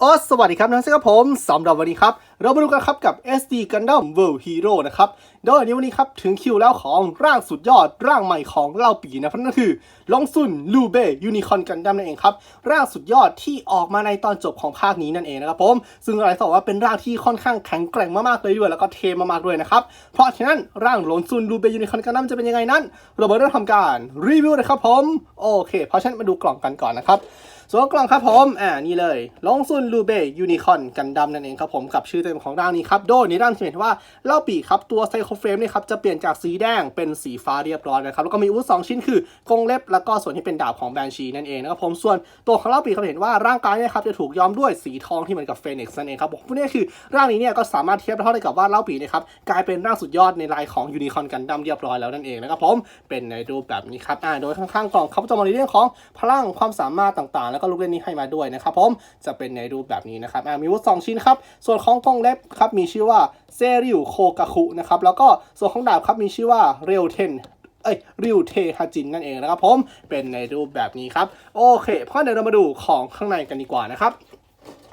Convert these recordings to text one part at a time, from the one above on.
โอ้สวัสดีครับนักศึกษาผมสำหรับวันนี้ครับ เรามาดูกันครับกับ SD Gundam World Hero นะครับ โดยในวันนี้ครับ ถึงคิวแล้วของร่างสุดยอดร่างใหม่ของเล่าปีนะนั่นคือลองซุนลูเบยูนิคอนกันดัมนั่นเองครับ ร่างสุดยอดที่ออกมาในตอนจบของภาคนี้นั่นเองนะครับผม ซึ่งอะไรต้องบอกว่าเป็นร่างที่ค่อนข้างแข็งแกร่งมากๆเลยด้วย แล้วก็เทมากๆด้วยนะครับ เพราะฉะนั้นร่างลองซุนลูเบยูนิคอนกันดัมจะเป็นยังไงนั้น เรามาเริ่มทำการรีวิวนะครับผม โอเค เพราะฉะนั้นมาดูกล่องกันก่อนนะครับ ส่วนกล่องครับผมอ่านี่เลยลงซุนลูเบยูนิคอนกันดัมนั่นเองครับผมกับชื่อเต็มของร่างนี้ครับโดยในร่างจะเห็นว่าเล่าปีครับตัวไซโคเฟรมนี่ครับจะเปลี่ยนจากสีแดงเป็นสีฟ้าเรียบร้อยนะครับแล้วก็มีอาวุธสองชิ้นคือกรงเล็บแล้วก็ส่วนที่เป็นดาบของแบนชีนั่นเองนะครับผมส่วนตัวของเล่าปีกเขาเห็นว่าร่างกายเนี่ยครับจะถูกย้อมด้วยสีทองที่เหมือนกับเฟนิกซ์นั่นเองครับผมพวกนี้คือร่างนี้เนี่ยก็สามารถเทียบเท่าได้กับว่าเล่าปีนะครับกลายเป็นร่างสุดยอดในลายของยูนิคอนกันดัมเรียบร้อยแล้วนั่นเองนะครับผมเป็นในรูปแบบนี้ครับอ่าโดยข้างๆกล่องเขาจะมาในเรื่องของพลังความสามารถต่างๆแล้วก็ลูกเล่นนี้ให้มาด้วยนะครับผมจะเป็นในรูปแบบนี้นะครับมีวุธสองชิ้นครับส่วนของกองเล็บครับมีชื่อว่าเซริวโคกาคุนะครับแล้วก็ส่วนของดาบครับมีชื่อว่าเรียวเทนเอ้ยริวเทฮาจินนั่นเองนะครับผมเป็นในรูปแบบนี้ครับโอเคเพราะเดี๋ยวเรามาดูของข้างในกันดีกว่านะครับ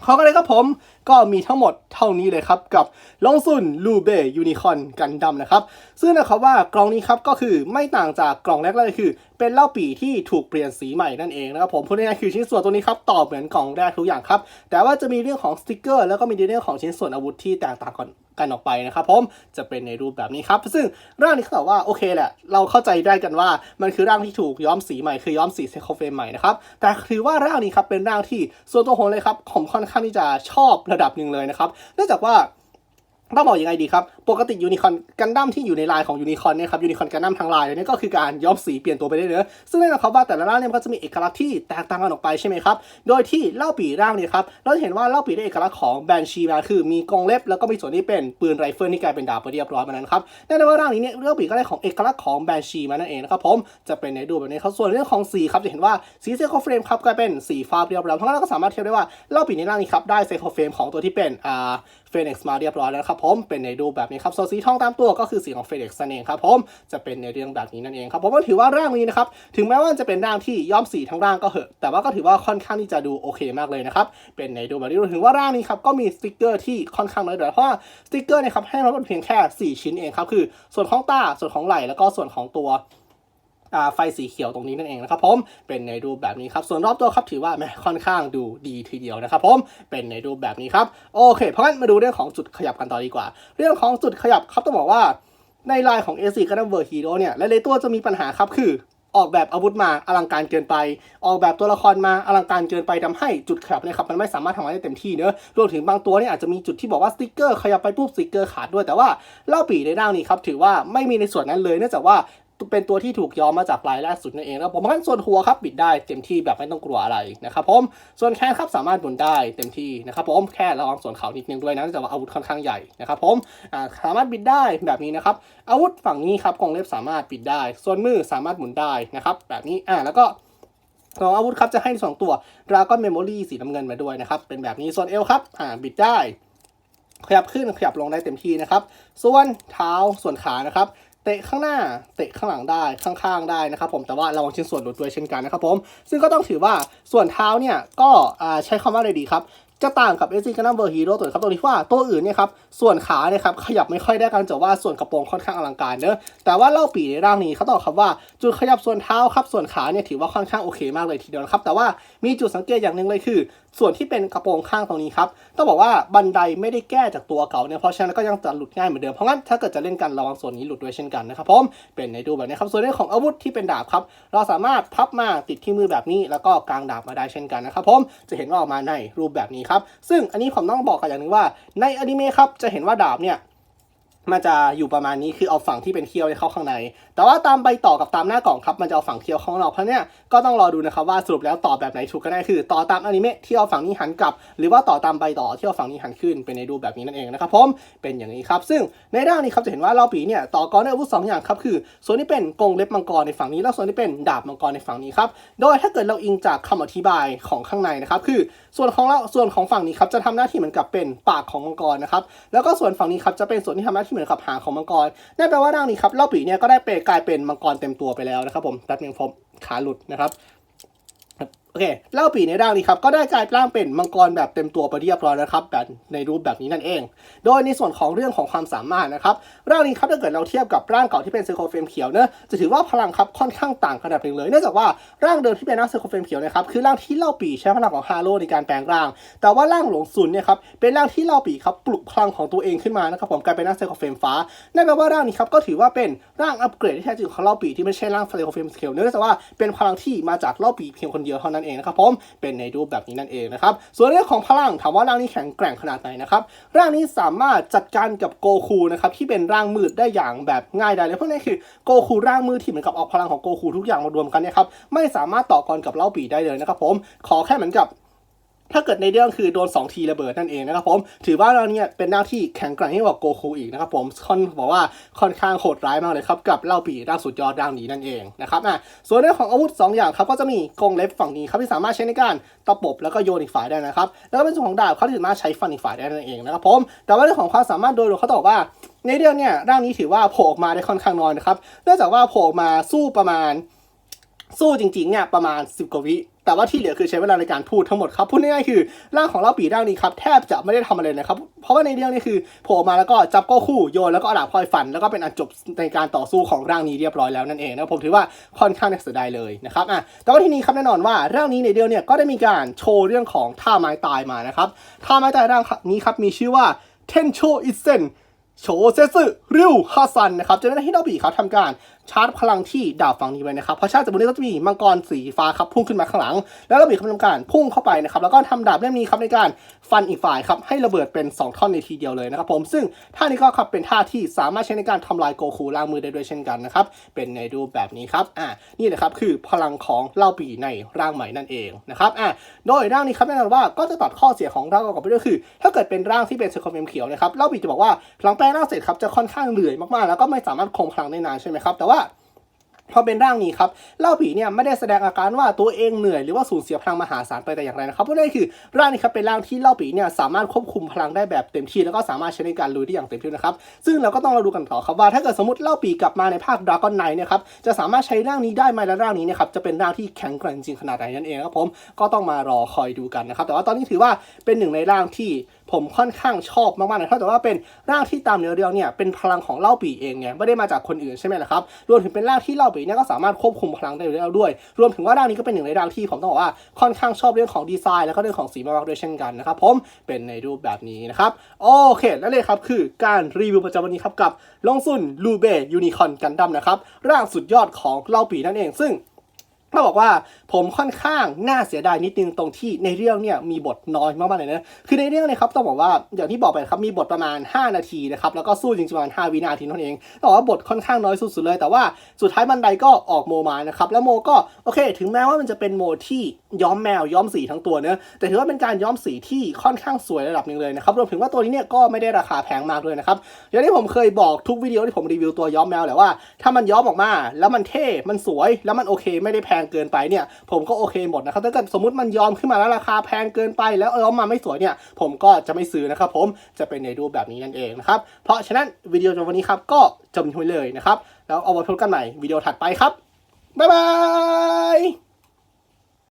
ของกันเลยครับผมก็มีทั้งหมดเท่านี้เลยครับกับลงซุนลูเบยูนิคอนกันดัมนะครับซึ่งนะครับว่ากล่องนี้ครับก็คือไม่ต่างจากกล่องแรกเลยคือเป็นเหล้าปีที่ถูกเปลี่ยนสีใหม่นั่นเองนะครับผมพูดง่ายๆคือชิ้นส่วนตัวนี้ครับต่อเหมือนกล่องแรกทุกอย่างครับ แต่ว่าจะมีเรื่องของสติกเกอร์ แล้วก็มีเรื่องของชิ้นส่วนอาวุธที่แตกต่างกันกันออกไปนะครับผมจะเป็นในรูปแบบนี้ครับ ซึ่งร่างนี้เขาบอกว่าโอเคแหละ เราเข้าใจได้กันว่ามันคือร่างที่ถูกย้อมสีใหม่คือย้อมสีเซโคเฟมใหม่นะครับแต่ถือว่าร่างนี้ครับเป็นร่างที่ส่วนตัวผมเลยครับผมค่อนข้างที่จะชอบระดับหนึ่งเลยนะครับเนื่องจากว่า ต้องบอกยังไงดีครับ ปกติยูนิคอนกันดั้มที่อยู่ในลายของยูนิคอนเนี่ยครับยูนิคอนกันดั้มทางลายเนี่ยก็คือการย้อมสีเปลี่ยนตัวไปเรื่อยๆซึ่งแน่นอนครับว่าแต่ละร่างเนี่ยมันก็จะมีเอกลักษณ์ที่แตกต่างกันออกไปใช่ไหมครับ โดยที่เล่าปีร่างเนี่ยครับ เราจะเห็นว่าเล่าปีได้เอกลักษณ์ของแบนชีมาคือมีกรงเล็บแล้วก็มีส่วนที่เป็นปืนไรเฟิลที่กลายเป็นดาบไปเรียบร้อยมานั้นครับแน่นอนว่าร่างนี้เนี่ยเล่าปีก็ได้ของเอกลักษณ์ของแบนชีมานั่นเองนะครับผมจะเป็นในดูแบบนี้ครับส่วนเรื่องของสีครับจะเห็นว่าสีเซโคเฟรมครับกลายเป็นสีฟ้าเรียบร้อยเพราะงั้นเราก็สามารถเทียบได้ว่าเล่าปีในร่างนี้ครับได้เซโคเฟรมของตัวที่เป็นอ่า เฟนิกซ์มาเรียบร้อยแล้วครับผมเป็นในรูปแบบนี้ครับส่วนสีทองตามตัวก็คือสีของเฟนิกซ์นั่นเองครับผมจะเป็นในเรื่องแบบนี้นั่นเองครับผมก็ถือว่าร่างนี้นะครับถึงแม้ว่าจะเป็นร่างที่ย้อมสีทั้งร่างก็เหอะ แต่ว่าก็ถือว่าค่อนข้างที่จะดูโอเคมากเลยนะครับเป็นในรูปแบบนี้รวมถึงว่าร่างนี้ครับก็มีสติกเกอร์ที่ค่อนข้างน้อยเลยเพราะว่าสติกเกอร์เนี่ยครับให้มาเพียงแค่ 4 ชิ้นเองครับคือส่วนของตาส่วนของไหล่แล้วก็ส่วนของตัว ไฟสีเขียวตรงนี้นั่นเองนะครับผมเป็นในรูปแบบนี้ครับส่วนรอบตัวครับถือว่าแหมค่อนข้างดูดีทีเดียวนะครับผมเป็นในรูปแบบนี้ครับโอเค เพราะงั้นมาดูเรื่องของจุดขยับกันต่อดีกว่า เรื่องของจุดขยับครับต้องบอกว่าในลายของ AC กันดั้มเวอร์ฮีโร่เนี่ยหลายๆตัวจะมีปัญหาครับคือออกแบบอาวุธมาอลังการเกินไป ออกแบบตัวละครมาอลังการเกินไปทำให้จุดขยับเนี่ยครับมันไม่สามารถทำงานได้เต็มที่เนอะรวมถึงบางตัวเนี่ยอาจจะมีจุดที่บอกว่าสติกเกอร์ขยับไปปุ๊บสติกเกอร์ขาดด้วยแต่ว่าเล่าปีในร่างนี้ครับถือว่าไม่มีในส่วนนั้นเลยเนื่องจากว่า เป็นตัวที่ถูกย้อมมาจากลายแรกสุดนั่นเองแล้วผมว่าส่วนหัวครับบิดได้เต็มที่แบบไม่ต้องกลัวอะไรนะครับผมส่วนแขนครับสามารถหมุนได้เต็มที่นะครับผมแค่ระวังส่วนเขานิดนึงด้วยนะเนื่ว่าอาวุธค่อนข้างใหญ่นะครับผมสามารถบิดได้แบบนี้นะครับอาวุธฝั่งนี้ครับกองเล็บสามารถบิดได้ ส่วนมือสามารถหมุนได้นะครับแบบนี้อ่าแล้วก็ของอาวุธครับจะให้สองตัว Dragon Memory สีน้ำเงินมาด้วยนะครับ เป็นแบบนี้ส่วนเอวครับอ่าบิดได้ ขยับขึ้นขยับลงได้เต็มที่นะครับ ส่วนเท้าส่วนขานะครับ เตะข้างหน้า เตะข้างหลังได้ข้างๆได้นะครับผมแต่ว่าระวังชิ้นส่วนหลุดด้วยเช่นกันนะครับผมซึ่งก็ต้องถือว่าส่วนเท้าเนี่ยก็ใช้คำว่าอะไรดีครับจะต่างกับ AC g u n d a m World Hero ตัวนี้ครับตัวนี้ว่าตัวอื่นเนี่ยครับส่วนขาเนี่ยครับขยับไม่ค่อยได้กันแต่ว่าส่วนกระโปรงค่อนข้างอลังการเนอะแต่ว่าเล่าปีในร่างนี้เขาตองครับว่าจุดขยับส่วนเท้าครับส่วนขาเนี่ยถือว่าค่อนข้างโอเคมากเลยทีเดียวนะครับแต่ว่ามีจุดสังเกตอย่างหนึ่งเลยคือ ส่วนที่เป็นกระโปรงข้างตรงนี้ครับต้องบอกว่าบันไดไม่ได้แก้จากตัวเก่าเนี่ยเพราะฉะนั้นก็ยังจะหลุดง่ายเหมือนเดิมเพราะงั้นถ้าเกิดจะเล่นกันระวังส่วนนี้หลุดด้วยเช่นกันนะครับผมเป็นในดูแบบนี้ครับส่วนเรื่องของอาวุธที่เป็นดาบครับเราสามารถพับมาติดที่มือแบบนี้ แล้วก็กางดาบมาได้เช่นกันนะครับผมจะเห็นว่าออกมาในรูปแบบนี้ครับซึ่งอันนี้ผมต้องบอกกันอย่างหนึ่งว่าในอนิเมะครับจะเห็นว่าดาบเนี่ย มันจะอยู่ประมาณนี้คือเอาฝั่งที่เป็นเคี้ยวเนี่ยเข้าข้างใน แต่ว่าตามใบต่อกับตามหน้ากล่องครับมันจะเอาฝั่งเคี้ยวข้างนอกเพราะเนี่ยก็ต้องรอดูนะครับว่าสรุปแล้วต่อแบบไหนถูกกันแน่คือ ต่อตามอนิเมะที่เอาฝั่งนี้หันกลับ หรือว่าต่อตามใบต่อที่เอาฝั่งนี้หันขึ้นเป็นในรูปแบบนี้นั่นเองนะครับผมเป็นอย่างนี้ครับ ซึ่งในด้านนี้ครับจะเห็นว่าเราปีเนี่ยต่อกรด้วยอาวุธสองอย่างครับคือ ส่วนที่เป็นกรงเล็บมังกรในฝั่งนี้ แล้วส่วนที่เป็นดาบมังกรในฝั่งนี้ครับโดยถ้าเกิดเราอิงจากคำอธิบายของข้างในนะครับคือ ส่วนของเราส่วนของฝั่งนี้ครับจะทำหน้าที่เหมือนกับเป็นปากของมังกรนะครับแล้วก็ส่วนฝั่งนี้ครับจะเป็นส่วนที่ทำหน้าที่เหมือนกับหางของมังกรนั่นแปลว่าร่างนี้ครับเล่าปีเนี่ยก็ได้เปลกลายเป็นมังกรเต็มตัวไปแล้วนะครับผมแป๊บนึงผมขาหลุดนะครับ โอเคเล่าปีในร่างนี้ครับก็ได้กลายร่างเป็นมังกรแบบเต็มตัวไปเรียบร้อยแล้วครับแบบในรูปแบบนี้นั่นเอง โดยในส่วนของเรื่องของความสามารถนะครับร่างนี้ครับถ้าเกิดเราเทียบกับร่างเก่าที่เป็นเซอร์โคเฟมเขียวเนอะจะถือว่าพลังครับค่อนข้างต่างขนาดหนึ่งเลยเนื่องจากว่าร่างเดิมที่เป็นร่างเซอร์โคเฟมเขียวนะครับคือร่างที่เล่าปีใช้พลังของฮาโลในการแปลงร่าง แต่ว่าร่างหลงซุนเนี่ยครับเป็นร่างที่เล่าปีครับปลุกพลังของตัวเองขึ้นมานะครับผมกลายเป็นร่างเซอร์โคเฟมฟ้านั่นแปลว่าร่างนี้ครับก็ถือว่าเป็นร่างอัปเกรดที่แท้จริงของเล่าปีที่ไม่ใช่ร่างเซอร์โคเฟมเขียวเนื่องจากว่าเป็นพลังที่มาจากเล่าปีเพียงคนเดียวเท่านั้นเองนะครับผมเป็นในรูปแบบนี้นั่นเองนะครับส่วนเรื่องของพลังถามว่าร่างนี้แข็งแกร่งขนาดไหนนะครับร่างนี้สามารถจัดการกับโกคูนะครับที่เป็นร่างมืดได้อย่างแบบง่ายดายเลยเพราะนี่คือโกคูร่างมืดที่เหมือนกับเอาพลังของโกคูทุกอย่างมารวมกันเนี่ยครับไม่สามารถต่อกรกับเล่าปีได้เลยนะครับผมขอแค่เหมือนกับ ถ้าเกิดในเรื่องคือโดน 2 ทีระเบิดนั่นเองนะครับผม ถือว่าเราเนี่ยเป็นหน้าที่แข็งแกร่งยิ่กว่าโกคูอีกนะครับผมค่อนบอกว่าค่อนข้างโหดร้ายมากเลยครับ กับเล่าปีร่างสุดยอดร่างนี้นั่นเองนะครับอะส่วนเรื่องของอาวุธ 2 อย่างครับก็จะมีกรงเล็บฝั่งนี้ครับที่สามารถใช้ในการตะปบแล้วก็โยนอีกฝ่ายได้นะครับ แล้วก็เป็นส่วนของดาบเขาที่สามารถใช้ฟันอีกฝ่ายได้นั่นเองนะครับผม แต่ว่าเรื่องของความสามารถโดยรวมเขาบอกว่า ในเรื่องเนี่ยร่างนี้ถือว่าโผล่ออกมาได้ค่อนข้างน้อยนะครับ เนื่องจากว่าโผล่ออกมาสู้ประมาณสู้จริงๆเนี่ยประมาณ 10กว่าวิ แต่ว่าที่เหลือคือใช้เวลาในการพูดทั้งหมดครับ พูดง่ายๆคือร่างของเล่าปีร่างนี้ครับแทบจะไม่ได้ทำอะไรเลยครับ เพราะว่าในเรื่องนี้คือโผล่มาแล้วก็จับก็คู่โยนแล้วก็อาดาบพลอยฟัน แล้วก็เป็นอันจบในการต่อสู้ของร่างนี้เรียบร้อยแล้วนั่นเองนะผมถือว่าค่อนข้างน่าเสียดายเลยนะครับอะแต่ว่าที่นี้ครับแน่นอนว่าร่างนี้ในเรื่องเนี่ยก็ได้มีการโชว์เรื่องของท่าไม้ตายมานะครับท่าไม้ตายร่างนี้ครับมีชื่อว่าเทนโชอิเซนโชเซซึริวฮาซันนะครับจากนั้นที่โนบีเขาทำการ ชาร์จพลังที่ดาบฝั่งนี้ไว้นะครับเพราะชาร์จจากบนนี้ก็จะมีมังกรสีฟ้าครับพุ่งขึ้นมาข้างหลัง แล้วโนบีเขาทำการพุ่งเข้าไปนะครับแล้วก็ทำดาบเล่มนี้ครับในการฟันอีกฝ่ายครับให้ระเบิดเป็น 2 ท่อนในทีเดียวเลยนะครับผมซึ่งท่านี้ก็ครับเป็นท่าที่สามารถใช้ในการทำลายโกคูล่างมือได้ด้วยเช่นกันนะครับเป็นในรูปแบบนี้ครับอ่านี่แหละครับคือพลังของเล่าปีในร่างใหม่นั่นเองนะครับอ่าโดยร่างนี้ครับแน่นอนว่าก็จะตัดข้อเสียของร่างเก่าไปด้วยคือ ถ้าเกิดเป็นร่างที่เป็นเซอร์คอมเมมเขียวนะครับเล่าปีจะบอกว่าหลังแปลงร่างเสร็จครับจะค่อนข้างเหนื่อยมากๆ แล้วก็ไม่สามารถคงพลังได้นานใช่ไหมครับแต่ว่า พอเป็นร่างนี้ครับเล่าผีเนี่ยไม่ได้แสดงอาการว่าตัวเองเหนื่อยหรือว่าสูญเสียพลังมหาศาลไปแต่อย่างไรนะครับเพราะนั่นคือร่างนี้ครับเป็นร่างที่เล่าผีเนี่ยสามารถควบคุมพลังได้แบบเต็มที่แล้วก็สามารถใช้ในการลุยได้อย่างเต็มที่นะครับซึ่งเราก็ต้องเราดูกันต่อครับว่า ถ้าเกิดสมมติเล่าปีกลับมาในภาคดราก้อนไนเนี่ยครับจะสามารถใช้ร่างนี้ได้ไหมและร่างนี้เนี่ยครับจะเป็นร่างที่แข็งแกร่งจริงขนาดไหนนั่นเองครับผมก็ต้องมารอคอยดูกันนะครับแต่ว่าตอนนี้ถือว่าเป็นหนึ่งในร่างที่ ผมค่อนข้างชอบมากๆเลยเพราแต่ว่าเป็นร่างที่ตามเนื้อเรื่องเนี่ยเป็นพลังของเล่าปีเองไงไม่ได้มาจากคนอื่นใช่ไหมล่ะครับรวมถึงเป็นร่างที่เล่าปีเนี่ยก็สามารถควบคุมพลังได้แล้วด้วย รวมถึงว่าร่างนี้ก็เป็นหนึ่งในร่างที่ผมต้องบอกว่าค่อนข้างชอบเรื่องของดีไซน์ แล้วก็เรื่องของสีมากๆด้วยเช่นกันนะครับผมเป็นในรูปแบบนี้นะครับโอเคนั่นเลยครับคือการรีวิวประจำวันนี้ครับกับลงซุนลูเบยูนิคอนกันดั้มนะครับร่างสุดยอดของเล่าปีนั่นเองซึ่ง ต้องบอกว่าผมค่อนข้างน่าเสียดายนิดนึงตรงที่ในเรื่องเนี่ยมีบทน้อยมากๆเลยนะคือในเรื่องเนี่ยครับต้องบอกว่าอย่างที่บอกไปครับมีบทประมาณ 5 นาทีนะครับแล้วก็สู้จริงๆประมาณ 5 วินาทีนั้นเองต้องบอกว่าบทค่อนข้างน้อยสุดๆเลย แต่ว่าสุดท้ายบันไดก็ออกโมมานะครับแล้วโมก็โอเค ถึงแม้ว่ามันจะเป็นโมที่ย้อมแมวย้อมสีทั้งตัวเนะแต่ถือว่าเป็นการย้อมสีที่ค่อนข้างสวยระดับหนึ่งเลยนะครับรวมถึงว่าตัวนี้เนี่ยก็ไม่ได้ราคาแพงมากด้วยนะครับอย่างที่ผมเคยบอกทุกวิดีโอที่ผมรีวิวตัวย้อมแมวแหละว่าถ้ามันย้อมออกมา แล้วมันเท่มันสวยแล้วมันโอเค ไม่ได้แพงเกินไปเนี่ยผมก็โอเคหมดนะครับถ้าเกิดสมมติมันยอมขึ้นมาแล้วราคาแพงเกินไปแล้วเออมมาไม่สวยเนี่ยผมก็จะไม่ซื้อนะครับผมจะเป็นในรูปแบบนี้นั่นเองนะครับเพราะฉะนั้นวิดีโอในวันนี้ครับก็จบที่เลยนะครับแล้วเอาไว้พบกันใหม่วิดีโอถัดไปครับบ๊ายบาย